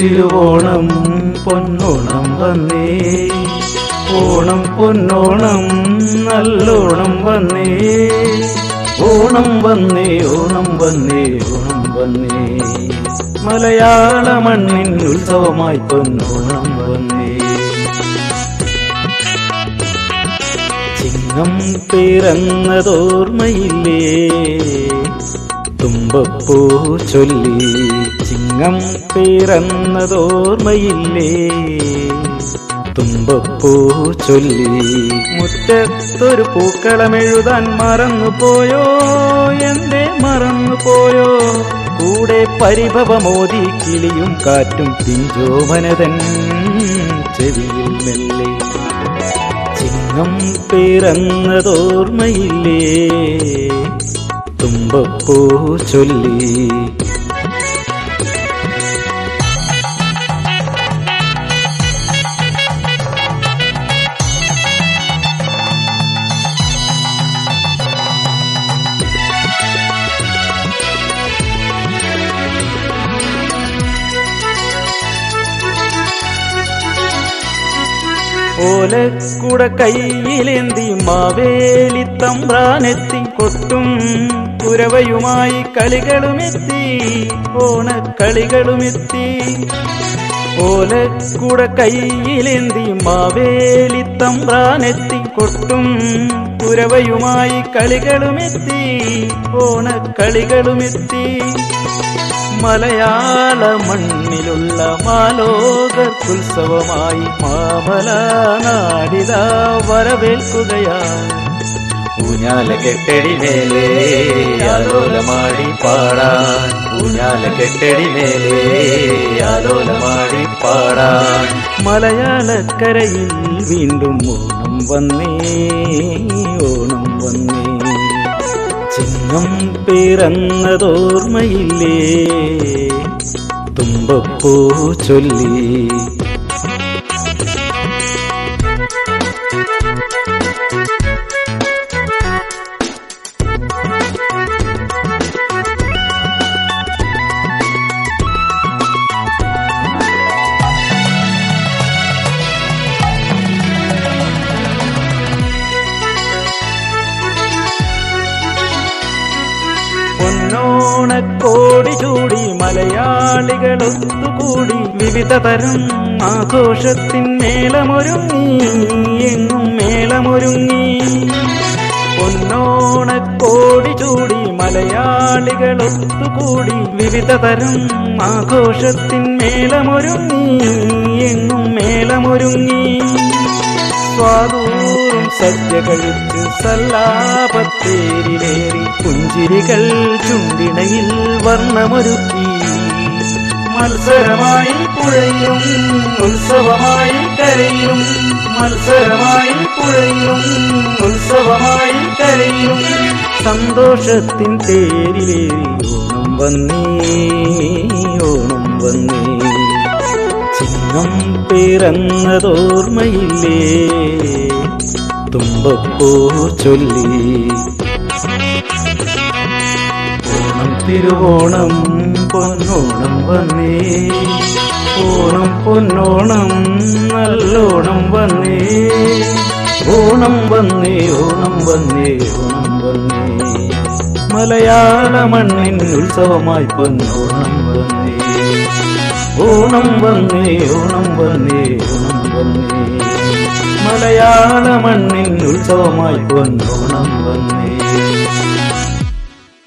തിരുവോണം പൊന്നോണം വന്നേ. ഓണം പൊന്നോണം നല്ലോണം വന്നേ. ഓണം വന്നേ ഓണം വന്നേ ഓണം വന്നേ. മലയാള മണ്ണിൻ ഉത്സവമായി പൊന്നോണം വന്നേ. ചിങ്ങം പിറന്നതോർമ്മയില്ലേ. തുമ്പപ്പൂ ചൊല്ലി ചിങ്ങം പിറന്നതോർമ്മയില്ലേ? തുമ്പപ്പൂ ചൊല്ലി മുറ്റത്തൊരു പൂക്കളമെഴുതാൻ മറന്നുപോയോ? എന്റെ മറന്നുപോയോ? കൂടെ പരിഭവമോദി കിളിയും കാറ്റും പിഞ്ചോമനതൻ ചെവിയിൽ മെല്ലെ. ചിങ്ങം പിറന്നതോർമ്മയില്ലേ? തുമ്പപ്പൂ ചൊല്ലി ഓലക്കുട കയ്യിലേന്തി മാവേലി തമ്പ്രാനെത്തി കൊട്ടും പുരവയുമായി കളികളുമെത്തി ഓണക്കളികളുമെത്തി. ഓലക്കുട കയ്യിലേന്തി മാവേലി തമ്പ്രാനെത്തി കൊട്ടും പുരവയുമായി കളികളുമെത്തി ഓണക്കളികളുമെത്തി. മലയാള മണ്ണിലുള്ള മാലോകർക്കുത്സവമായി മാമല നാടിത വരവേൽക്കുകയാണ് ഊഞ്ഞാല കെട്ടടി മേലേ ആലോലമാടി പാടാൻ. ഊഞ്ഞാല കെട്ടടി മേലേ ആലോലമാടി പാടാൻ. മലയാളക്കരയിൽ വീണ്ടും ഓണം വന്നേ ഓണം വന്നേ. ചിങ്ങം പിറന്നതോർമ്മയില്ലേ? തുമ്പപ്പൂ ചൊല്ലി പൊന്നോണക്കോടി ചൂടി മലയാളികളൊത്തുകൂടി വിവിധ തരം ആഘോഷത്തിൻ മേളമൊരുങ്ങി എങ്ങും മേളമൊരുങ്ങി. പൊന്നോണക്കോടി ചൂടി മലയാളികളൊത്തുകൂടി വിവിധ തരം ആഘോഷത്തിൻ മേളമൊരുങ്ങി എങ്ങും മേളമൊരുങ്ങി. സ്വാദൂറും സദ്യ കഴിച്ച് സല്ലാപത്തേരിലേറി പുഞ്ചിരികൾ ചുണ്ടിണയിൽ വർണമൊരുക്കി. മത്സരമായി പുഴയും ഉത്സവമായി കരയും മത്സരമായി പുഴയും ഉത്സവമായി കരയും സന്തോഷത്തിൻ തേരിലേറി ഓണം വന്നേ ഓണം വന്നേ. ചിങ്ങം പിറന്നതോർമ്മയില്ലേ? തുമ്പപ്പൂ ചൊല്ലി. ഓണം തിരുവോണം പൊന്നോണം വന്നേ. ഓണം പൊന്നോണം നല്ലോണം വന്നേ. ഓണം വന്നേ ഓണം വന്നേ ഓണം വന്നേ. മലയാള മണ്ണിൻ ഉത്സവമായി പൊന്നോണം വന്നേ. ഓണം വന്നേ ഓണം വന്നേ ഓണം വന്നേ മലയാള മണ്ണിൻ ഉത്സവമായി പൊന്നോണം വന്നേ